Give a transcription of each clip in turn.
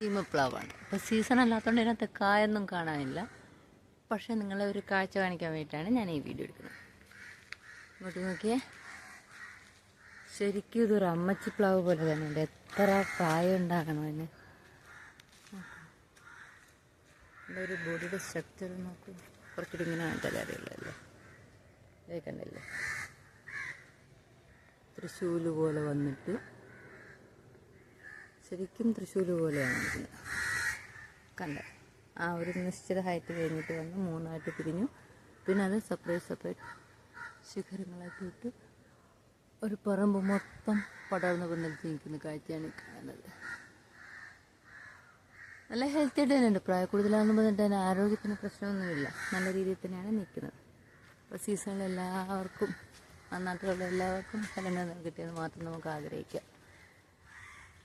പ്ലാവാണ് അപ്പോൾ സീസൺ അല്ലാത്തതുകൊണ്ട് ഇതിനകത്ത് കായൊന്നും കാണാനില്ല. പക്ഷേ നിങ്ങളെ ഒരു കാഴ്ച കാണിക്കാൻ വേണ്ടിയിട്ടാണ് ഞാൻ ഈ വീഡിയോ എടുക്കുന്നത്. ഇങ്ങോട്ട് നോക്കിയേ. ശരിക്കും ഇതൊരു അമ്മച്ചി പ്ലാവ് പോലെ തന്നെ ഉണ്ട് എത്ര പ്രായം ഉണ്ടാകണം അതിന്. ഒരു ബോഡിയുടെ സ്ട്രക്ചർ നോക്കൂ. കുറച്ചുകൂടി ഇങ്ങനെ ആയിട്ടല്ലേ അറിയുള്ളൂ ഇതേ കണ്ടല്ലേ? തൃശ്ശൂൽ പോലെ വന്നിട്ട് ശരിക്കും തൃശ്ശൂർ പോലെയാണ് കണ്ട? ആ ഒരു നിശ്ചിത ഹൈറ്റ് കഴിഞ്ഞിട്ട് വന്ന് മൂന്നായിട്ട് പിരിഞ്ഞു. പിന്നെ അത് സെപ്പറേറ്റ് സെപ്പറേറ്റ് ശിഖരങ്ങളായിട്ട് ഇട്ട് ഒരു പറമ്പ് മൊത്തം പടർന്ന് പന്തലിച്ച് നിൽക്കുന്ന കാഴ്ചയാണ് കാണുന്നത്. നല്ല ഹെൽത്തി ആയിട്ട് തന്നെ ഉണ്ട് പ്രായക്കൂടുതലാകുമ്പോൾ പറഞ്ഞിട്ട് തന്നെ ആരോഗ്യത്തിന് പ്രശ്നമൊന്നുമില്ല. നല്ല രീതിയിൽ തന്നെയാണ് നിൽക്കുന്നത്. അപ്പോൾ സീസണിൽ എല്ലാവർക്കും നാട്ടിലുള്ള എല്ലാവർക്കും ഫലങ്ങൾ കിട്ടിയത് മാത്രം നമുക്ക് ആഗ്രഹിക്കാം.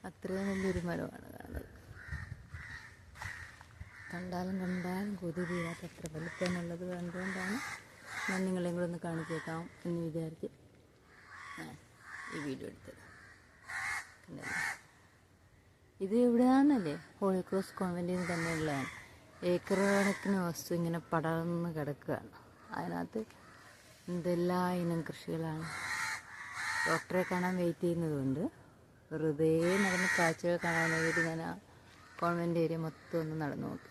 അത്രയും വലിയൊരു മരമാണ് കാണുന്നത്. കണ്ടാലും കണ്ടാലും കൊതി തീരാത്ത അത്ര വലുപ്പമെന്നുള്ളത് കണ്ടുകൊണ്ടാണ് ഞാൻ നിങ്ങളെയും കൂടെ ഒന്ന് കാണിച്ചേക്കാം എന്ന് വിചാരിച്ച് ഞാൻ ഈ വീഡിയോ എടുത്തത്. ഇത് എവിടെയാണെന്നല്ലേ ഹോളി ക്രോസ് കോൺവെന്റിൽ നിന്ന് തന്നെയുള്ളതാണ്. ഏക്കർ കണക്കിന് വസ്തു ഇങ്ങനെ പടർന്ന് കിടക്കുകയാണ്. അതിനകത്ത് എന്തെല്ലാം ഇനം കൃഷികളാണ്. ഡോക്ടറെ കാണാൻ വെയിറ്റ് ചെയ്യുന്നതുകൊണ്ട് വെറുതെ നടന്ന് കാഴ്ചകൾ കാണാൻ വേണ്ടിയിട്ട് ഞാൻ ആ കോൺവെന്റ് ഏരിയ മൊത്തം ഒന്ന് നടന്നു നോക്കി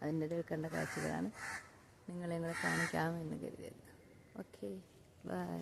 അതിന്റെ ഇടയിൽ കണ്ട കാഴ്ചകളാണ് നിങ്ങളെ കൂടെ കാണിക്കാമെന്ന് കരുതിയത് ഓക്കെ ബൈ